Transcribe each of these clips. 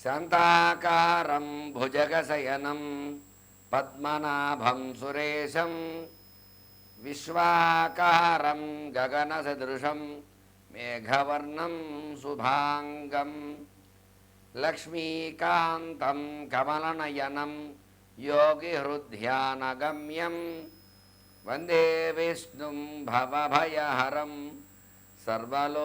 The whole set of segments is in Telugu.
శాంతాకారం భుజగశయనం పద్మనాభం సురేశం విశ్వాకారం గగనసదృశం మేఘవర్ణం శుభాంగం లక్ష్మీకాంతం కమలనయనం యోగిహృద్ధ్యానగమ్యం వందే విష్ణుం భవభయహరం సర్వలోకైకనాథం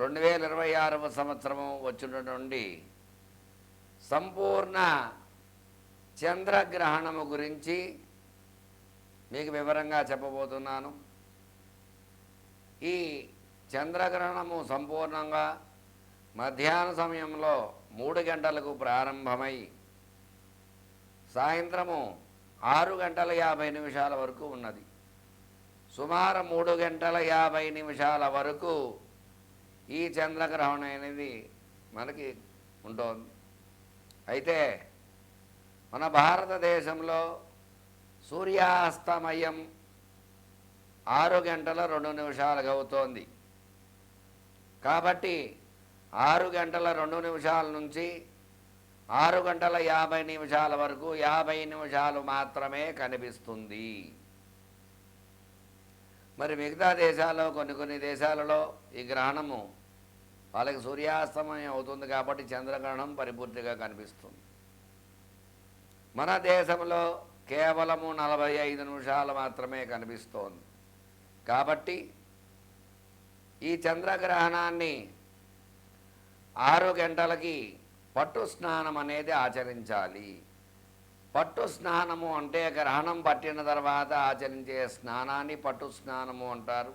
రెండు వేల ఇరవై ఆరవ సంవత్సరము వచ్చినటువంటి సంపూర్ణ చంద్రగ్రహణము గురించి మీకు వివరంగా చెప్పబోతున్నాను. ఈ చంద్రగ్రహణము సంపూర్ణంగా మధ్యాహ్న సమయంలో మూడు గంటలకు ప్రారంభమై సాయంత్రము ఆరు గంటల యాభై నిమిషాల వరకు ఉన్నది. సుమారు మూడు గంటల యాభై నిమిషాల వరకు ఈ చంద్రగ్రహణం అనేది మనకి ఉంటుంది. అయితే మన భారతదేశంలో సూర్యాస్తమయం ఆరు గంటల రెండు నిమిషాలుగా అవుతోంది కాబట్టి ఆరు గంటల రెండు నిమిషాల నుంచి ఆరు గంటల యాభై నిమిషాల వరకు యాభై నిమిషాలు మాత్రమే కనిపిస్తుంది. మరి మిగతా దేశాల్లో కొన్ని కొన్ని దేశాలలో ఈ గ్రహణము వాళ్ళకి సూర్యాస్తమయం అవుతుంది కాబట్టి చంద్రగ్రహణం పరిపూర్తిగా కనిపిస్తుంది. మన దేశంలో కేవలము నలభై ఐదు నిమిషాలు మాత్రమే కనిపిస్తోంది. కాబట్టి ఈ చంద్రగ్రహణాన్ని ఆరు గంటలకి పట్టు స్నానం అనేది ఆచరించాలి. పట్టు స్నానము అంటే గ్రహణం పట్టిన తర్వాత ఆచరించే స్నానాన్ని పట్టు స్నానము అంటారు.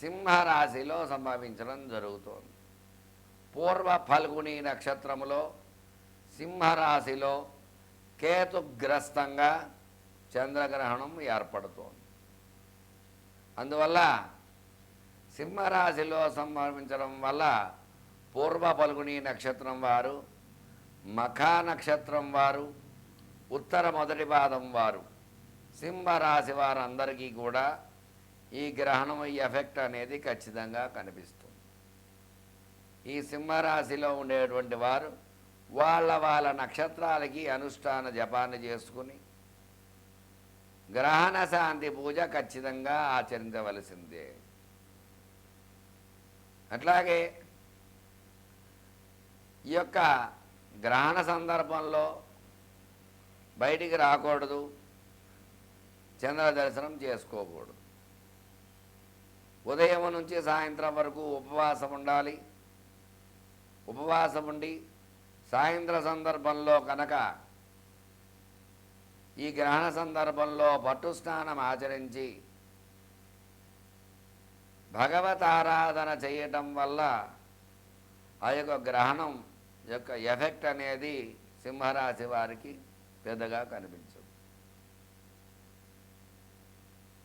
సింహరాశిలో సంభవించడం జరుగుతోంది. పూర్వ ఫల్గుని నక్షత్రములో సింహరాశిలో కేతుగ్రస్తంగా చంద్రగ్రహణం ఏర్పడుతోంది. అందువల్ల సింహరాశిలో సంభవించడం వల్ల పూర్వ ఫల్గుని నక్షత్రం వారు మఖా నక్షత్రం వారు ఉత్తర మొదటి పాదం వారు సింహరాశి వారందరికీ కూడా ఈ గ్రహణం ఈ ఎఫెక్ట్ అనేది ఖచ్చితంగా కనిపిస్తుంది. ఈ సింహరాశిలో ఉండేటువంటి వారు వాళ్ళ వాళ్ళ నక్షత్రాలకి అనుష్ఠాన జపాన్ని చేసుకుని గ్రహణ శాంతి పూజ ఖచ్చితంగా ఆచరించవలసిందే. అట్లాగే ఈ యొక్క గ్రహణ సందర్భంలో బయటికి రాకూడదు. చంద్ర దర్శనం చేసుకోకూడదు. ఉదయం నుంచి సాయంత్రం వరకు ఉపవాసం ఉండాలి. ఉపవాసం ఉండి సాయంత్ర సందర్భంలో కనుక ఈ గ్రహణ సందర్భంలో పట్టు స్నానం ఆచరించి భగవత్ ఆరాధన చేయటం వల్ల ఆ యొక్క గ్రహణం యొక్క ఎఫెక్ట్ అనేది సింహరాశి వారికి పెద్దగా కనిపించింది.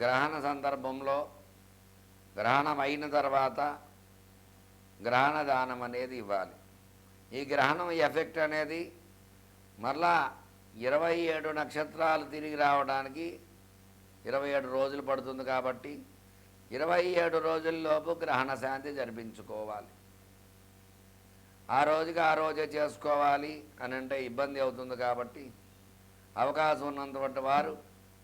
గ్రహణ సందర్భంలో గ్రహణం అయిన తర్వాత గ్రహణ దానం అనేది ఇవ్వాలి. ఈ గ్రహణం ఎఫెక్ట్ అనేది మరలా ఇరవై ఏడు నక్షత్రాలు తిరిగి రావడానికి ఇరవై ఏడు రోజులు పడుతుంది కాబట్టి ఇరవై ఏడు రోజుల్లోపు గ్రహణ శాంతి జరిపించుకోవాలి. ఆ రోజుకి ఆ రోజే చేసుకోవాలి అని అంటే ఇబ్బంది అవుతుంది కాబట్టి అవకాశం ఉన్నటువంటి వారు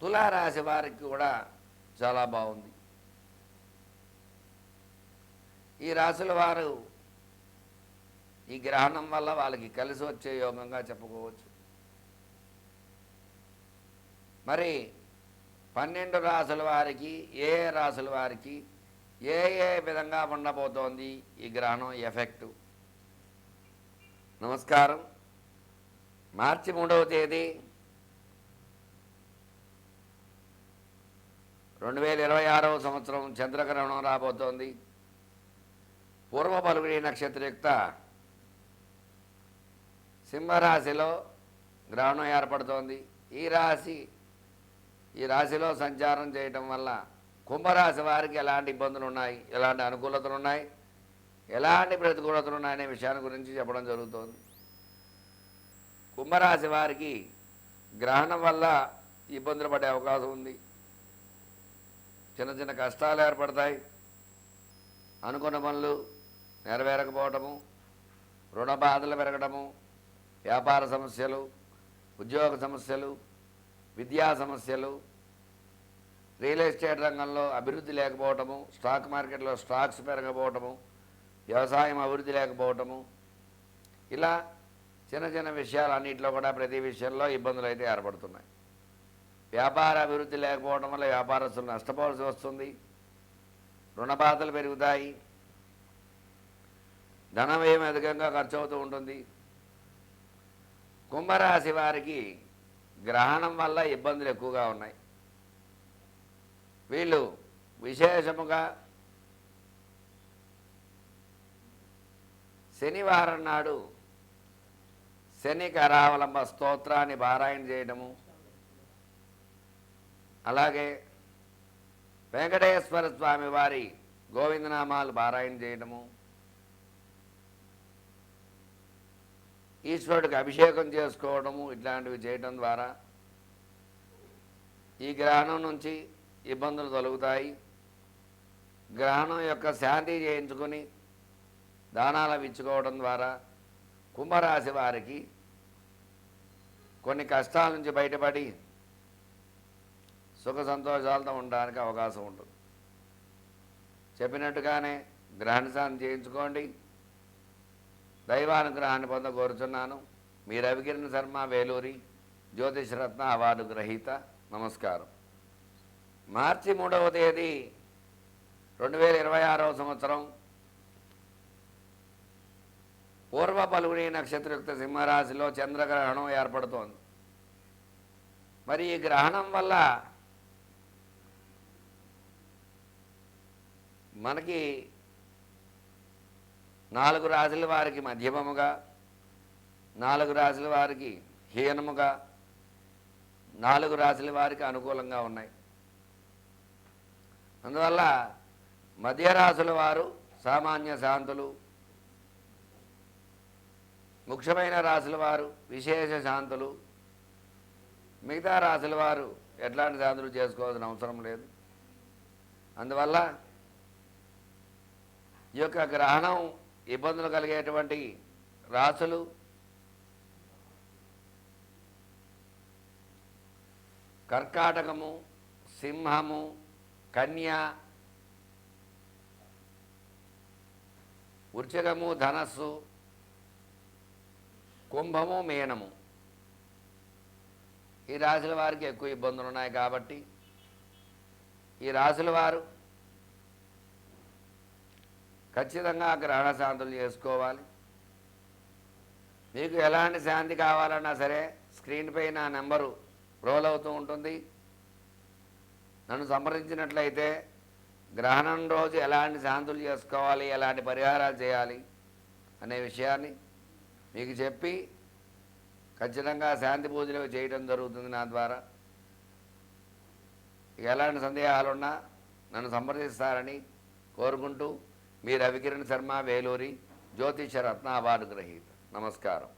తులారాశి వారికి కూడా చాలా బాగుంది. ఈ రాశుల వారు ఈ గ్రహణం వల్ల వాళ్ళకి కలిసి వచ్చే యోగంగా చెప్పుకోవచ్చు. మరి పన్నెండు రాసుల వారికి ఏ ఏ రాసుల వారికి ఏ ఏ విధంగా ఉండబోతోంది ఈ గ్రహణం ఎఫెక్టు? నమస్కారం. మార్చి మూడవ తేదీ రెండు వేల ఇరవై ఆరవ సంవత్సరం చంద్రగ్రహణం రాబోతోంది. పూర్వ పలుగుడి నక్షత్రయుక్త సింహరాశిలో గ్రహణం ఏర్పడుతోంది. ఈ రాశి ఈ రాశిలో సంచారం చేయటం వల్ల కుంభరాశి వారికి ఎలాంటి ఇబ్బందులు ఉన్నాయి ఎలాంటి అనుకూలతలు ఉన్నాయి ఎలాంటి ప్రతికూలతలు ఉన్నాయనే విషయాన్ని గురించి చెప్పడం జరుగుతోంది. కుంభరాశి వారికి గ్రహణం వల్ల ఇబ్బందులు పడే అవకాశం ఉంది. చిన్న చిన్న కష్టాలు ఏర్పడతాయి. అనుకున్న పనులు నెరవేరకపోవటము రుణ బాధలు పెరగడము వ్యాపార సమస్యలు ఉద్యోగ సమస్యలు విద్యా సమస్యలు రియల్ ఎస్టేట్ రంగంలో అభివృద్ధి లేకపోవటము స్టాక్ మార్కెట్లో స్టాక్స్ పెరగకపోవటము వ్యవసాయం అభివృద్ధి లేకపోవటము ఇలా చిన్న చిన్న విషయాలు అన్నింటిలో కూడా ప్రతి విషయంలో ఇబ్బందులు అయితే ఏర్పడుతున్నాయి. వ్యాపార అభివృద్ధి లేకపోవడం వల్ల వ్యాపారస్తులు నష్టపోవాల్సి వస్తుంది. రుణ బాధలు పెరుగుతాయి. ధన వ్యయం అధికంగా ఖర్చు అవుతూ ఉంటుంది. కుంభరాశి వారికి గ్రహణం వల్ల ఇబ్బందులు ఎక్కువగా ఉన్నాయి. వీళ్ళు విశేషముగా శనివారం నాడు శని కరావలంబ స్తోత్రాన్ని పారాయణ చేయడము అలాగే వెంకటేశ్వర స్వామి వారి గోవిందనామాలు పారాయణ చేయడము ఈశ్వరుడికి అభిషేకం చేసుకోవడము ఇట్లాంటివి చేయడం ద్వారా ఈ గ్రహణం నుంచి ఇబ్బందులు తొలుగుతాయి. గ్రహణం యొక్క శాంతి చేయించుకొని దానాలు ఇచ్చుకోవడం ద్వారా కుంభరాశి వారికి కొన్ని కష్టాల నుంచి బయటపడి సుఖ సంతోషాలతో ఉండడానికి అవకాశం ఉంటుంది. చెప్పినట్టుగానే గ్రహణ చేయించుకోండి. దైవానుగ్రహాన్ని పొంద కోరుచున్నాను. మీ రవికిరణ్ శర్మ వేలూరి జ్యోతిషరత్న అవార్డు గ్రహీత. నమస్కారం. మార్చి మూడవ తేదీ రెండు వేల ఇరవై ఆరవ సంవత్సరం. పూర్వ పలుగుని నక్షత్రయుక్త సింహరాశిలో చంద్రగ్రహణం ఏర్పడుతోంది. మరి ఈ గ్రహణం వల్ల మనకి నాలుగు రాజుల వారికి మధ్యమముగా నాలుగు రాజుల వారికి హీనముగా నాలుగు రాజుల వారికి అనుకూలంగా ఉన్నాయి. అందువల్ల మధ్యరాశుల వారు సామాన్య శాంతులు ముఖ్యమైన రాశుల వారు విశేష శాంతులు మిగతా రాశుల వారు ఎట్లాంటి శాంతులు చేసుకోవాల్సిన అవసరం లేదు. అందువల్ల ఈ యొక్క గ్రహణం ఇబ్బందులు కలిగేటువంటి రాసులు కర్కాటకము సింహము కన్య వృశ్చికము ధనస్సు కుంభము మీనము. ఈ రాశుల వారికి ఎక్కువ ఇబ్బందులు ఉన్నాయి కాబట్టి ఈ రాశుల వారు ఖచ్చితంగా గ్రహణ శాంతులు చేసుకోవాలి. మీకు ఎలాంటి శాంతి కావాలన్నా సరే స్క్రీన్ పై నా నెంబరు రోల్ అవుతూ ఉంటుంది. నన్ను సంప్రదించినట్లయితే గ్రహణం రోజు ఎలాంటి శాంతులు చేసుకోవాలి ఎలాంటి పరిహారాలు చేయాలి అనే విషయాన్ని మీకు చెప్పి ఖచ్చితంగా శాంతి పూజలు చేయడం జరుగుతుంది నా ద్వారా. ఎలాంటి సందేహాలున్నా నన్ను సంప్రదిస్తారని కోరుకుంటూ మీ రవికిరణ్ శర్మ వేలూరి జ్యోతిష రత్న అవార్డు గ్రహీత. నమస్కారం.